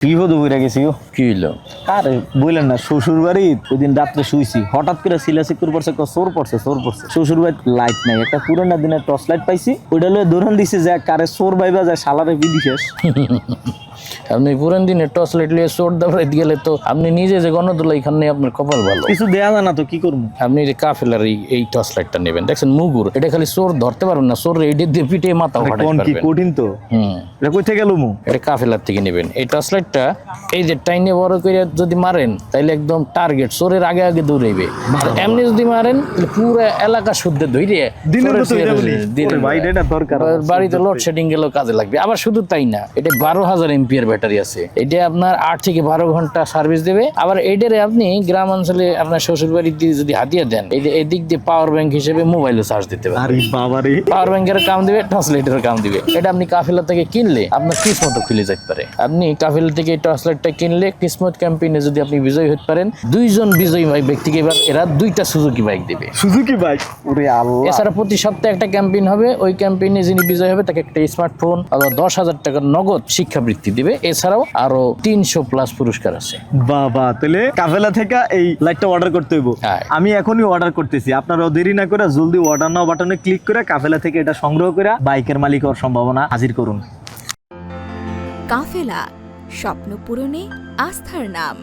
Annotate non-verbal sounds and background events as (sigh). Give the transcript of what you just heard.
বিপদ হয়ে গেছি ও কি হইল? আরে বললেন না শ্বশুর বাড়ি ওই দিন রাত্রে শুইছি। হঠাৎ করে সিলা সিকুর পড়ছে চোর পড়ছে চোর পড়ছে। শ্বশুর বাড়ি লাইট নাই একটা পুরোনো দিনের টর্চ লাইট পাইছি ওইটা লয়ে দৌড়ান দিছে যে কারে চোর বাইবা যায় শালারে বিধি শেষ। (laughs) আপনি পুরান দিনে টর্চ লাইট লিয়ে চোর দাবড়াইতে গেলে তো আপনি নিজে যে গণদোলা এখানে আপনার কপাল ভালো। কিছু দেয়া যায় না তো কি করব? আপনি যে কাফেলার এই এই টর্চ লাইটটা নেবেন। দেখছেন মুগুর এটা খালি চোর ধরতে পারবেন না চোর এইটা দিয়ে পিটে মাথা ফাটাই কোন কি কঠিন তো? হুম। এটা কই থেকে গেল মু এটা কাফেলার থেকে নেবেন। এই টর্চ লাইটটা এই যে টাইনে বড় করে যদি মারেন তাহলে একদম টার্গেট চোরের আগে আগে দৌড়াইবে। এমনি যদি মারেন তাহলে পুরো এলাকা শুদ্ধে ধরে দিনের বাড়িতে লোডশেডিং গেলেও কাজে লাগবে। আবার শুধু তাই না এটা বারো হাজার এমপিয়ার ব্যাটারি আছে। এটা আপনার আট থেকে বারো ঘণ্টা সার্ভিস দেবে। আবার এটারে আপনি গ্রাম অঞ্চলে আপনার শ্বশুর বাড়িতে যদি হাতিয়ে দেন এই যে এদিক দিয়ে পাওয়ার ব্যাংক হিসেবে মোবাইলও চার্জ দিতে আরে বাবা পাওয়ার ব্যাংকের কাম দিবে টর্চ লাইটের কাম দিবে। এটা আপনি কাফেলা থেকে কিনলে আপনার কিসমত খুলে যেতে পারে। আপনি কাফেলা থেকে টর্চ লাইটটা কিনলে কিসমত ক্যাম্পেইনে যদি আপনি বিজয়ী হতে পারেন দুইজন বিজয়ী ভাই ব্যক্তিকে এবার এরা দুইটা সুজুকি বাইক দিবে। সুজুকি বাইক ওরে আল্লাহ। এছাড়া প্রতি সপ্তাহে একটা ক্যাম্পেইন হবে ওই ক্যাম্পেইনে যিনি বিজয় হবে তাকে একটা স্মার্টফোন অথবা দশ হাজার টাকার নগদ শিক্ষাবৃত্তি দিবে। এছাড়াও আরও তিনশো প্লাস পুরস্কার আছে। বাবা তাহলে কাফেলা থেকে এই লাইটটা অর্ডার করতে হইব। হ্যাঁ। আমি এখনই অর্ডার করতেছি। আপনারা দেরি না করে জলদি অর্ডার নাও বাটনে ক্লিক করে কাফেলা থেকে এটা সংগ্রহ করে বাইকের মালিক হওয়ার সম্ভাবনা হাজির করুন। কাফেলা স্বপ্ন পূরণে আস্থার নাম।